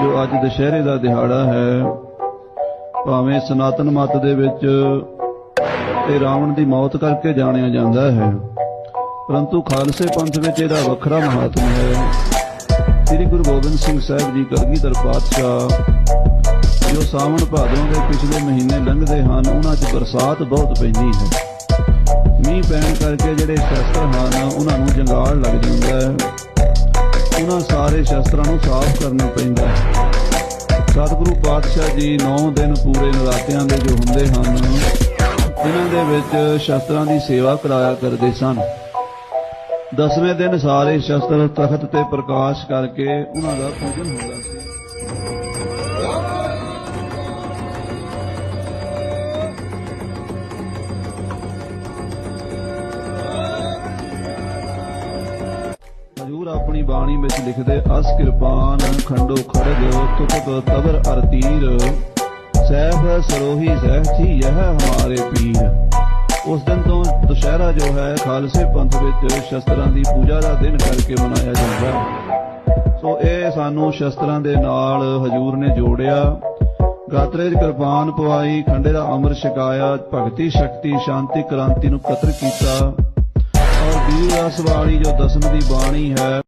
ਜੋ ਅੱਜ ਦੁਸ਼ਹਿਰੇ ਦਾ ਦਿਹਾੜਾ ਹੈ, ਭਾਵੇਂ ਸਨਾਤਨ ਮਤ ਦੇ ਵਿੱਚ ਤੇ ਰਾਵਣ ਦੀ ਮੌਤ ਕਰਕੇ ਜਾਣਿਆ ਜਾਂਦਾ ਹੈ, ਪਰੰਤੂ ਖਾਲਸੇ ਪੰਥ ਵਿੱਚ ਇਹਦਾ ਵੱਖਰਾ ਮਹਾਤਮ ਹੈ। ਸ੍ਰੀ ਗੁਰੂ ਗੋਬਿੰਦ ਸਿੰਘ ਸਾਹਿਬ ਜੀ ਕਲਗੀਧਰ ਪਾਤਸ਼ਾਹ, ਜੋ ਸਾਵਣ ਭਾਦੋਂ ਦੇ ਪਿਛਲੇ ਮਹੀਨੇ ਲੰਘਦੇ ਹਨ, ਉਹਨਾਂ 'ਚ ਬਰਸਾਤ ਬਹੁਤ ਪੈਂਦੀ ਹੈ। ਮੀਂਹ ਪੈਣ ਕਰਕੇ ਜਿਹੜੇ ਸ਼ਸਤਰ ਹਨ, ਉਹਨਾਂ ਨੂੰ ਜੰਗਾਲ ਲੱਗ ਜਾਂਦਾ ਹੈ। ਉਹਨਾਂ ਸਾਰੇ ਸ਼ਸਤਰਾਂ ਨੂੰ ਸਾਫ਼ ਕਰਨਾ ਪੈਂਦਾ ਹੈ। ਸਤਿਗੁਰੂ ਪਾਤਸ਼ਾਹ ਜੀ 9 ਦਿਨ ਪੂਰੇ ਨਰਾਤਿਆਂ ਦੇ ਜੋ ਹੁੰਦੇ ਹਨ, ਇਹਨਾਂ ਦੇ ਵਿੱਚ ਸ਼ਸਤਰਾਂ ਦੀ ਸੇਵਾ ਕਰਾਇਆ ਕਰਦੇ ਸਨ। ਦਸਵੇਂ ਦਿਨ ਸਾਰੇ ਸ਼ਸਤਰ ਤਖਤ ਤੇ ਪ੍ਰਕਾਸ਼ ਕਰਕੇ ਉਹਨਾਂ ਦਾ ਪੂਜਨ ਹੁੰਦਾ ਸੀ। ਆਪਣੀ ਬਾਣੀ ਵਿੱਚ ਲਿਖਦੇ, ਅਸ ਕਿਰਪਾਨ ਖੰਡੋ ਖੜਗ ਤੁਤਕ ਤਬਰ ਅਰ ਸਹਿਬ ਸਰੋਹੀ ਸਹਿਥੀ ਯਹ ਹਮਾਰੇ ਪੀਰ। ਉਸ ਦਿਨ ਤੋਂ ਦੁਸ਼ਹਿਰਾ ਜੋ ਹੈ, ਖਾਲਸੇ ਪੰਥ ਵਿੱਚ ਸ਼ਸਤਰਾਂ ਦੀ ਪੂਜਾ ਦਾ ਦਿਨ ਕਰਕੇ ਮਨਾਇਆ ਜਾਂਦਾ ਹੈ। ਸੋ ਇਹ ਸਾਨੂੰ ਸ਼ਸਤਰਾਂ ਦੇ ਨਾਲ ਹਜੂਰ ਨੇ ਜੋੜਿਆ। ਗਾਤਰੇ 'ਚ ਕਿਰਪਾਨ ਪਵਾਈ ਖੰਡੇ ਦਾ ਅਮਰ ਛਕਾਇਆ, ਭਗਤੀ, ਸ਼ਕਤੀ, ਸ਼ਾਂਤੀ, ਕ੍ਰਾਂਤੀ ਨੂੰ ਕਤਰ ਕੀਤਾ। ਔਰ ਵੀਰ ਰਸ ਵਾਲੀ ਜੋ ਦਸਮ ਦੀ ਬਾਣੀ ਹੈ